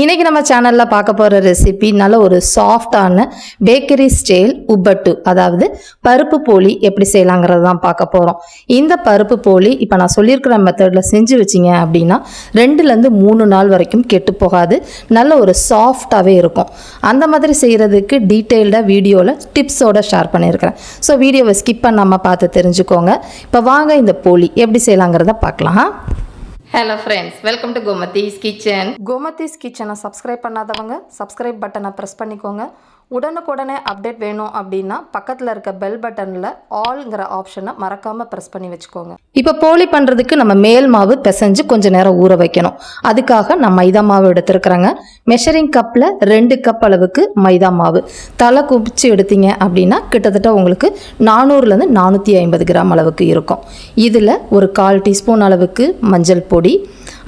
இன்றைக்கி நம்ம சேனலில் பார்க்க போகிற ரெசிபி நல்ல ஒரு சாஃப்டான பேக்கரி ஸ்டைல் உப்பட்டு அதாவது பருப்பு போலி எப்படி செய்யலாங்கிறது தான் பார்க்க போகிறோம் இந்த பருப்பு போலி இப்போ நான் சொல்லியிருக்கிற மெத்தடில் செஞ்சு வச்சிங்க அப்படின்னா ரெண்டுலேருந்து மூணு நாள் வரைக்கும் கெட்டு போகாது நல்ல ஒரு சாஃப்டாகவே இருக்கும். அந்த மாதிரி செய்கிறதுக்கு டீட்டெயில்டாக வீடியோவில் டிப்ஸோட ஷேர் பண்ணியிருக்கிறேன். ஸோ வீடியோவை ஸ்கிப் பண்ணாமல் பார்த்து தெரிஞ்சுக்கோங்க. இப்போ வாங்க இந்த போலி எப்படி செய்யலாங்கிறத பார்க்கலாம் hello friends welcome to Gomathi's kitchen Gomathi's கிச்சனை சப்ஸ்கிரைப் பண்ணாதவங்க சப்ஸ்கிரைப் பட்டனை ப்ரெஸ் பண்ணிக்கோங்க. உடனுக்குடனே அப்டேட் வேணும் அப்படின்னா பக்கத்தில் இருக்க பெல் பட்டனில் ஆல்ங்கிற ஆப்ஷனை மறக்காமல் ப்ரெஸ் பண்ணி வச்சுக்கோங்க. இப்போ போலி பண்ணுறதுக்கு நம்ம மேல் மாவு பிசைஞ்சு கொஞ்சம் நேரம் ஊற வைக்கணும். அதுக்காக நான் மைதா மாவு எடுத்துருக்குறேங்க. மெஷரிங் கப்பில் ரெண்டு கப் அளவுக்கு மைதா மாவு. தலை குப்பிச்சு எடுத்தீங்க அப்படின்னா கிட்டத்தட்ட உங்களுக்கு நானூறுலேருந்து நானூற்றி ஐம்பது கிராம் அளவுக்கு இருக்கும். இதில் ஒரு கால் டீஸ்பூன் அளவுக்கு மஞ்சள் பொடி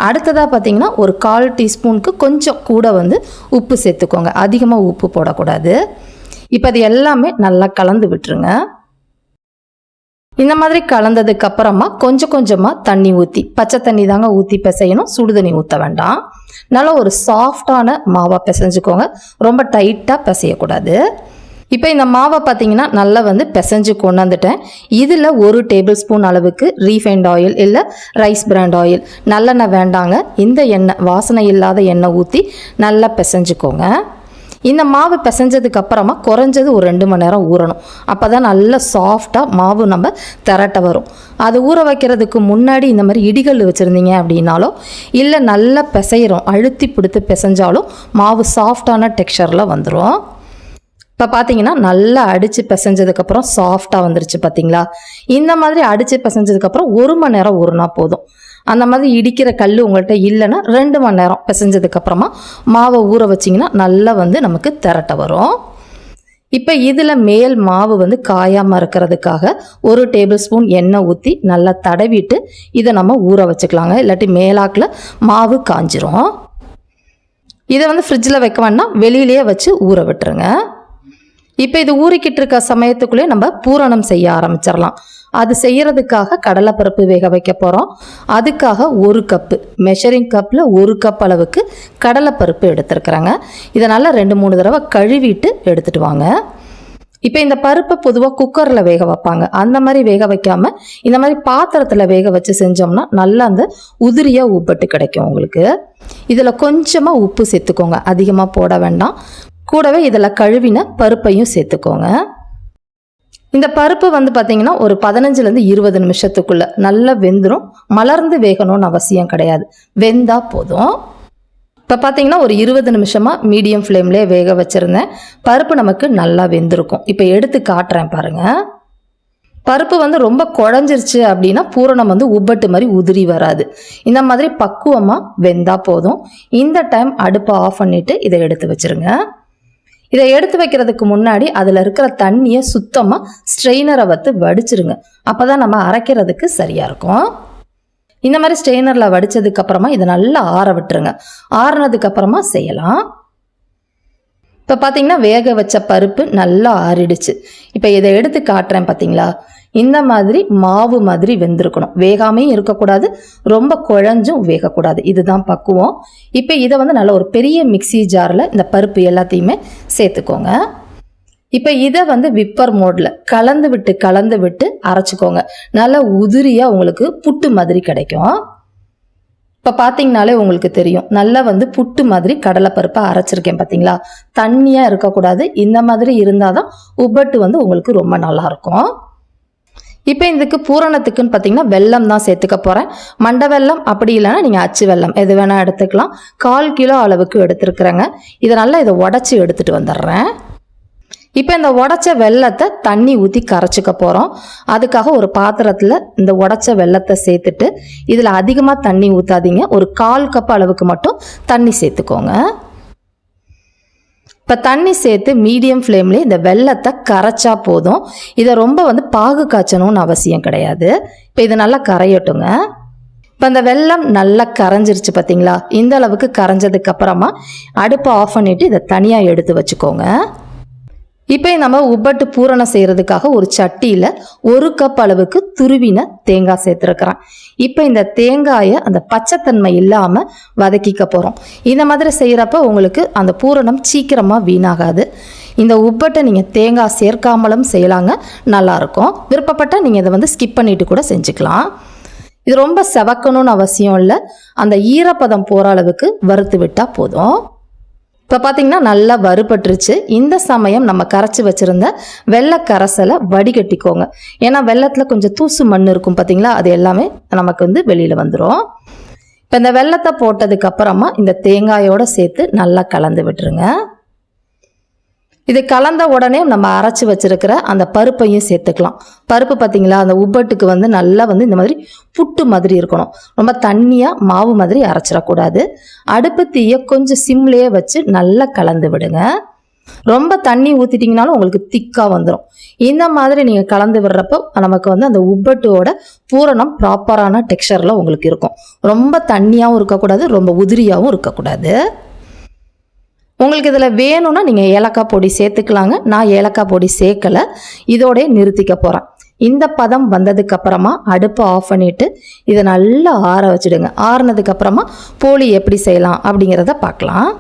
அடுத்ததாக பார்த்தீங்கன்னா ஒரு கால் டீஸ்பூனுக்கு கொஞ்சம் கூட வந்து உப்பு சேர்த்துக்கோங்க. அதிகமாக உப்பு போடக்கூடாது. இப்போ அது எல்லாமே நல்லா கலந்து விட்டுருங்க. இந்த மாதிரி கலந்ததுக்கு அப்புறமா கொஞ்சம் கொஞ்சமாக தண்ணி ஊற்றி பச்சை தண்ணி தாங்க ஊற்றி பிசையணும் சுடு தண்ணி ஊற்ற வேண்டாம். நல்லா ஒரு சாஃப்டான மாவாக பிசைஞ்சுக்கோங்க. ரொம்ப டைட்டாக பிசையக்கூடாது. இப்போ இந்த மாவை பார்த்தீங்கன்னா நல்லா வந்து பிசைஞ்சு கொண்டு வந்துட்டேன் இதில் ஒரு டேபிள் ஸ்பூன் அளவுக்கு ரீஃபைண்ட் ஆயில் இல்லை ரைஸ் பிராண்ட் ஆயில் நல்லெண்ணெய் வேண்டாங்க. இந்த எண்ணெய் வாசனை இல்லாத எண்ணெய் ஊற்றி நல்லா பிசைஞ்சுக்கோங்க. இந்த மாவு பிசைஞ்சதுக்கு அப்புறமா குறைஞ்சது ஒரு ரெண்டு மணி நேரம் ஊறணும். அப்போ தான் நல்லா சாஃப்டாக மாவு நம்ம திரட்ட வரும். அது ஊற வைக்கிறதுக்கு முன்னாடி இந்த மாதிரி இடிகள் வச்சுருந்தீங்க அப்படின்னாலோ இல்லை நல்லா பிசைகிறோம் அழுத்தி பிடித்து பிசைஞ்சாலும் மாவு சாஃப்டான டெக்ஸ்சரில் வந்துடும் இப்போ பார்த்தீங்கன்னா நல்லா அடித்து பிசைஞ்சதுக்கப்புறம் சாஃப்டாக வந்துருச்சு பார்த்தீங்களா இந்த மாதிரி அடித்து பிசைஞ்சதுக்கப்புறம் ஒரு மணி நேரம் ஊறுனா போதும். அந்த மாதிரி இடிக்கிற கல் உங்கள்கிட்ட இல்லைன்னா ரெண்டு மணி நேரம் பிசைஞ்சதுக்கப்புறமா மாவை ஊற வச்சிங்கன்னா நல்லா வந்து நமக்கு திரட்ட வரும். இப்போ இதில் மேல் மாவு வந்து காயாமல் இருக்கிறதுக்காக ஒரு டேபிள் ஸ்பூன் எண்ணெய் ஊற்றி நல்லா தடவிட்டு இதை நம்ம ஊற வச்சுக்கலாங்க. இல்லாட்டி மேலாக்கில் மாவு காஞ்சிரும். இதை வந்து ஃப்ரிட்ஜில் வைக்க வேணாம் வெளியிலேயே வச்சு ஊற விட்டுருங்க. இப்போ இது ஊறிக்கிட்டு இருக்க சமயத்துக்குள்ளே நம்ம பூரணம் செய்ய ஆரம்பிச்சிடலாம். அது செய்யறதுக்காக கடலைப்பருப்பு வேக வைக்க போகிறோம் அதுக்காக ஒரு கப்பு மெஷரிங் கப்பில் ஒரு கப் அளவுக்கு கடலைப்பருப்பு எடுத்துருக்குறேங்க. இதை நல்லா ரெண்டு மூணு தடவை கழுவிட்டு எடுத்துட்டு வாங்க. இப்போ இந்த பருப்பை பொதுவாக குக்கரில் வேக வைப்பாங்க. அந்த மாதிரி வேக வைக்காமல் இந்த மாதிரி பாத்திரத்தில் வேக வச்சு செஞ்சோம்னா நல்லா அந்த உதிரியாக உப்பட்டு கிடைக்கும் உங்களுக்கு. இதில் கொஞ்சமாக உப்பு சேர்த்துக்கோங்க. அதிகமாக போட வேண்டாம். கூடவே இதில் கழுவின பருப்பையும் சேர்த்துக்கோங்க. இந்த பருப்பு வந்து பார்த்தீங்கன்னா ஒரு பதினஞ்சுலேருந்து இருபது நிமிஷத்துக்குள்ளே நல்லா வெந்துடும் மலர்ந்து வேகணும்னு அவசியம் கிடையாது. வெந்தால் போதும். இப்போ பார்த்தீங்கன்னா ஒரு இருபது நிமிஷமாக மீடியம் ஃப்ளேம்லேயே வேக வச்சுருந்தேன். பருப்பு நமக்கு நல்லா வெந்திருக்கும். இப்போ எடுத்து காட்டுறேன் பாருங்கள் பருப்பு வந்து ரொம்ப குழஞ்சிருச்சு அப்படின்னா பூரணம் வந்து உப்பட்டு மாதிரி உதிரி வராது. இந்த மாதிரி பக்குவமாக வெந்தால் போதும். இந்த டைம் அடுப்பை ஆஃப் பண்ணிவிட்டு இதை எடுத்து வச்சுருங்க. இதை எடுத்து வைக்கிறதுக்கு முன்னாடி அதில் இருக்கிற தண்ணியை சுத்தமாக ஸ்ட்ரெயினரை வத்து வடிச்சிருங்க. அப்போ தான் நம்ம அரைக்கிறதுக்கு சரியாக இருக்கும். இந்த மாதிரி ஸ்ட்ரெயினரில் வடித்ததுக்கப்புறமா இதை நல்லா ஆற விட்டுருங்க. ஆறினதுக்கப்புறமா செய்யலாம். இப்போ பார்த்தீங்கன்னா வேக வச்ச பருப்பு நல்லா ஆறிடுச்சு. இப்போ இதை எடுத்து காட்டுறேன் பார்த்தீங்களா இந்த மாதிரி மாவு மாதிரி வெந்திருக்கணும். வேகாமையும் இருக்கக்கூடாது ரொம்ப குழஞ்சும் வேகக்கூடாது. இதுதான் பக்குவம். இப்போ இதை வந்து நல்ல ஒரு பெரிய மிக்ஸி ஜாரில் இந்த பருப்பு எல்லாத்தையுமே சேர்த்துக்கோங்க. இப்போ இதை வந்து விப்பர் மோடில் கலந்து விட்டு கலந்து விட்டு அரைச்சிக்கோங்க. நல்லா உதிரியாக உங்களுக்கு புட்டு மாதிரி கிடைக்கும். இப்போ பார்த்தீங்கனாலே உங்களுக்கு தெரியும். நல்லா வந்து புட்டு மாதிரி கடலைப்பருப்பை அரைச்சிருக்கேன் பார்த்தீங்களா தண்ணியாக இருக்கக்கூடாது. இந்த மாதிரி இருந்தால் தான் உப்பட்டு வந்து உங்களுக்கு ரொம்ப நல்லாயிருக்கும் இப்போ இதுக்கு பூரணத்துக்குன்னு பார்த்தீங்கன்னா வெள்ளம் தான் சேர்த்துக்க போகிறேன் மண்டை வெல்லம் அப்படி இல்லைன்னா நீங்கள் அச்சு வெல்லம் எது வேணால் எடுத்துக்கலாம். கால் கிலோ அளவுக்கு எடுத்துருக்குறேங்க. இதை நல்லா இதை உடச்சி எடுத்துகிட்டு வந்துடுறேன். இப்போ இந்த உடச்ச வெள்ளத்தை தண்ணி ஊற்றி கரைச்சிக்க போகிறோம் அதுக்காக ஒரு பாத்திரத்தில் இந்த உடச்ச வெள்ளத்தை சேர்த்துட்டு இதில் அதிகமாக தண்ணி ஊற்றாதீங்க ஒரு கால் கப் அளவுக்கு மட்டும் தண்ணி சேர்த்துக்கோங்க. இப்போ தண்ணி சேர்த்து மீடியம் ஃப்ளேம்லேயே இந்த வெள்ளத்தை கரைச்சா போதும். இதை ரொம்ப வந்து பாகு காய்ச்சணும்னு அவசியம் கிடையாது. இப்போ இது நல்லா கரையட்டுங்க. இப்போ அந்த வெள்ளம் நல்லா கரைஞ்சிருச்சு பார்த்தீங்களா இந்த அளவுக்கு கரைஞ்சதுக்கு அப்புறமா அடுப்பை ஆஃப் பண்ணிவிட்டு இதை தனியாக எடுத்து வச்சுக்கோங்க. இப்போ நம்ம உப்பட்டு பூரணம் செய்கிறதுக்காக ஒரு சட்டியில் ஒரு கப் அளவுக்கு துருவின தேங்காய் சேர்த்துருக்குறேன். இப்போ இந்த தேங்காயை அந்த பச்சைத்தன்மை இல்லாமல் வதக்கிக்க போகிறோம் இந்த மாதிரி செய்கிறப்ப உங்களுக்கு அந்த பூரணம் சீக்கிரமாக வீணாகாது. இந்த உப்பட்டை நீங்கள் தேங்காய் சேர்க்காமலும் செய்யலாங்க நல்லாயிருக்கும். விருப்பப்பட்டால் நீங்கள் இதை வந்து ஸ்கிப் பண்ணிட்டு கூட செஞ்சுக்கலாம். இது ரொம்ப செவக்கணும்னு அவசியம் இல்லை. அந்த ஈரப்பதம் போகிற அளவுக்கு வறுத்து விட்டால் போதும். இப்போ பார்த்தீங்கன்னா நல்லா வறுபட்டுருச்சு. இந்த சமயம் நம்ம கரைச்சி வச்சுருந்த வெள்ளை கரைசலை வடிகட்டிக்கோங்க. ஏன்னா வெள்ளத்தில் கொஞ்சம் தூசு மண் இருக்கும் பார்த்தீங்களா அது எல்லாமே நமக்கு வந்து வெளியில் வந்துடும் இப்போ இந்த வெள்ளத்தை போட்டதுக்கு அப்புறமா இந்த தேங்காயோடு சேர்த்து நல்லா கலந்து விட்டுருங்க. இது கலந்த உடனே நம்ம அரைச்சி வச்சிருக்கிற அந்த பருப்பையும் சேர்த்துக்கலாம். பருப்பு பார்த்தீங்களா அந்த உப்பட்டுக்கு வந்து நல்லா வந்து இந்த மாதிரி புட்டு மாதிரி இருக்கணும். ரொம்ப தண்ணியாக மாவு மாதிரி அரைச்சிடக்கூடாது. அடுப்பு தீயை கொஞ்சம் சிம்லேயே வச்சு நல்லா கலந்து விடுங்க. ரொம்ப தண்ணி ஊற்றிட்டிங்கனாலும் உங்களுக்கு திக்காக வந்துடும் இந்த மாதிரி நீங்கள் கலந்து விடுறப்போ நமக்கு வந்து அந்த உப்பட்டுவோட பூரணம் ப்ராப்பரான டெக்ஸ்சரில் உங்களுக்கு இருக்கும். ரொம்ப தண்ணியாகவும் இருக்கக்கூடாது ரொம்ப உதிரியாகவும் இருக்கக்கூடாது. உங்களுக்கு இதில் வேணும்னா நீங்கள் ஏலக்காய் பொடி சேர்த்துக்கலாங்க. நான் ஏலக்காய் பொடி சேர்க்கலை. இதோடய நிறுத்திக்க போகிறேன் இந்த பதம் வந்ததுக்கப்புறமா அடுப்பை ஆஃப் பண்ணிவிட்டு இதை நல்லா ஆற வச்சுடுங்க. ஆறுனதுக்கப்புறமா போலி எப்படி செய்யலாம் அப்படிங்கிறத பார்க்கலாம்.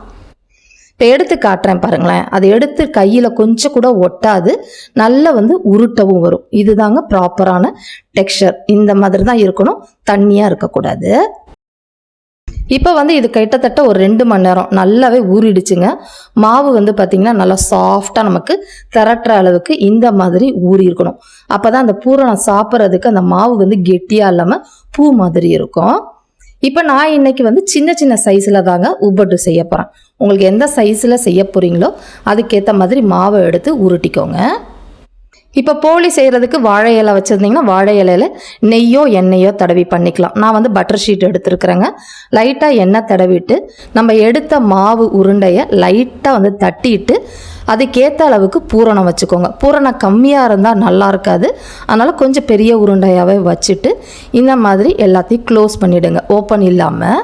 இப்போ எடுத்து காட்டுறேன் பாருங்களேன். அதை எடுத்து கையில் கொஞ்சம் கூட ஒட்டாது. நல்லா வந்து உருட்டவும் வரும். இதுதாங்க ப்ராப்பரான டெக்ஸ்சர் இந்த மாதிரி தான் இருக்கணும். தண்ணியாக இருக்கக்கூடாது. இப்போ வந்து இது கிட்டத்தட்ட ஒரு ரெண்டு மணி நேரம். நல்லாவே ஊறிடுச்சுங்க. மாவு வந்து பார்த்திங்கன்னா நல்லா சாஃப்டாக நமக்கு திரட்டுற அளவுக்கு இந்த மாதிரி ஊறி இருக்கணும். அப்போ தான் அந்த பூரணம் சாப்பிட்றதுக்கு அந்த மாவு வந்து கெட்டியாக இல்லாமல் பூ மாதிரி இருக்கும். இப்போ நான் இன்னைக்கு வந்து சின்ன சின்ன சைஸில் தாங்க உப்பட்டு செய்ய போகிறேன் உங்களுக்கு எந்த சைஸில் செய்ய போகிறீங்களோ அதுக்கேற்ற மாதிரி மாவை எடுத்து உருட்டிக்கோங்க. இப்போ போலி செய்கிறதுக்கு வாழை இலை வச்சுருந்தீங்கன்னா வாழை இலையில் நெய்யோ எண்ணெயோ தடவி பண்ணிக்கலாம். நான் வந்து பட்டர் ஷீட் எடுத்துருக்குறேங்க. லைட்டாக எண்ணெய் தடவிட்டு நம்ம எடுத்த மாவு உருண்டையை லைட்டாக வந்து தட்டிட்டு அதுக்கேற்ற அளவுக்கு பூரணம் வச்சுக்கோங்க. பூரணம் கம்மியாக இருந்தால் நல்லா இருக்காது. அதனால் கொஞ்சம் பெரிய உருண்டையாகவே வச்சுட்டு இந்த மாதிரி எல்லாத்தையும் க்ளோஸ் பண்ணிவிடுங்க ஓப்பன் இல்லாமல்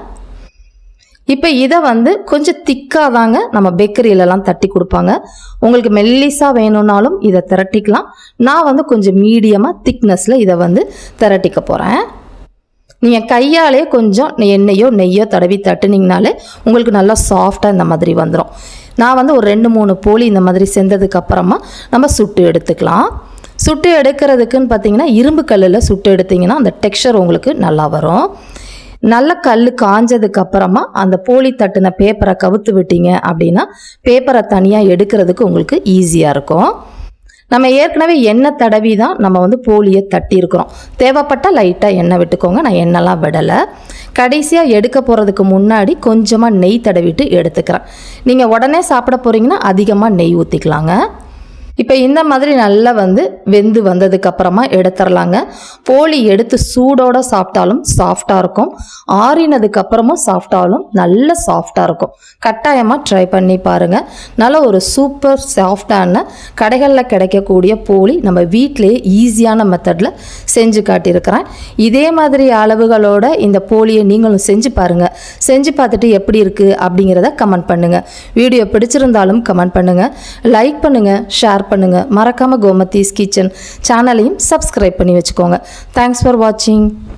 இப்போ இதை வந்து கொஞ்சம் திக்காக தாங்க நம்ம பேக்கரியிலலாம் தட்டி கொடுப்பாங்க. உங்களுக்கு மெல்லிஸாக வேணும்னாலும் இதை திரட்டிக்கலாம். நான் வந்து கொஞ்சம் மீடியமாக திக்னஸில் இதை வந்து திரட்டிக்க போகிறேன் நீங்கள் கையாலே கொஞ்சம் எண்ணெயோ நெய்யோ தடவி தட்டுனீங்கனாலே உங்களுக்கு நல்லா சாஃப்டாக இந்த மாதிரி வந்துடும் நான் வந்து ஒரு ரெண்டு மூணு போலி இந்த மாதிரி செஞ்சதுக்கு அப்புறமா நம்ம சுட்டு எடுத்துக்கலாம். சுட்டு எடுக்கிறதுக்குன்னு பார்த்தீங்கன்னா இரும்பு கல்லில் சுட்டு எடுத்திங்கன்னா அந்த டெக்ஸ்சர் உங்களுக்கு நல்லா வரும். நல்ல கல் காஞ்சதுக்கு அப்புறமா அந்த போலி தட்டின பேப்பரை கவுத்து விட்டீங்க அப்படின்னா பேப்பரை தனியாக எடுக்கிறதுக்கு உங்களுக்கு ஈஸியாக இருக்கும். நம்ம ஏற்கனவே எண்ணெய் தடவி தான் நம்ம வந்து போலியை தட்டியிருக்கிறோம். தேவைப்பட்டால் லைட்டாக எண்ணெய் விட்டுக்கோங்க. நான் எண்ணெய்லாம் விடலை. கடைசியாக எடுக்க போகிறதுக்கு முன்னாடி கொஞ்சமாக நெய் தடவிட்டு எடுத்துக்கிறேன். நீங்கள் உடனே சாப்பிட போகிறீங்கன்னா அதிகமாக நெய் ஊற்றிக்கலாங்க இப்போ இந்த மாதிரி நல்லா வந்து வெந்து வந்ததுக்கு அப்புறமா எடுத்துடலாங்க போலி எடுத்து சூடோட சாப்பிட்டாலும் சாஃப்டாக இருக்கும். ஆறினதுக்கு அப்புறமும் சாஃப்டாலும் நல்ல சாஃப்டாக இருக்கும். கட்டாயமாக ட்ரை பண்ணி பாருங்கள் நல்ல ஒரு சூப்பர் சாஃப்டான கடைகளில் கிடைக்கக்கூடிய போலி நம்ம வீட்டிலேயே ஈஸியான மெத்தடில் செஞ்சு காட்டியிருக்கிறேன். இதே மாதிரி அளவுகளோட இந்த போலியை நீங்களும் செஞ்சு பாருங்கள் செஞ்சு பார்த்துட்டு எப்படி இருக்குது அப்படிங்கிறத கமெண்ட் பண்ணுங்கள் வீடியோ பிடிச்சிருந்தாலும் கமெண்ட் பண்ணுங்கள் லைக் பண்ணுங்கள் ஷேர் பண்ணுங்கள் மறக்காமல் கோமத்தீஸ் கிச்சன் சேனலையும் சப்ஸ்கிரைப் பண்ணி வச்சுக்கோங்க. தேங்க்ஸ் ஃபார் வாட்சிங்